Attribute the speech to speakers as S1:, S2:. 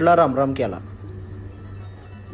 S1: ला रामराम केला.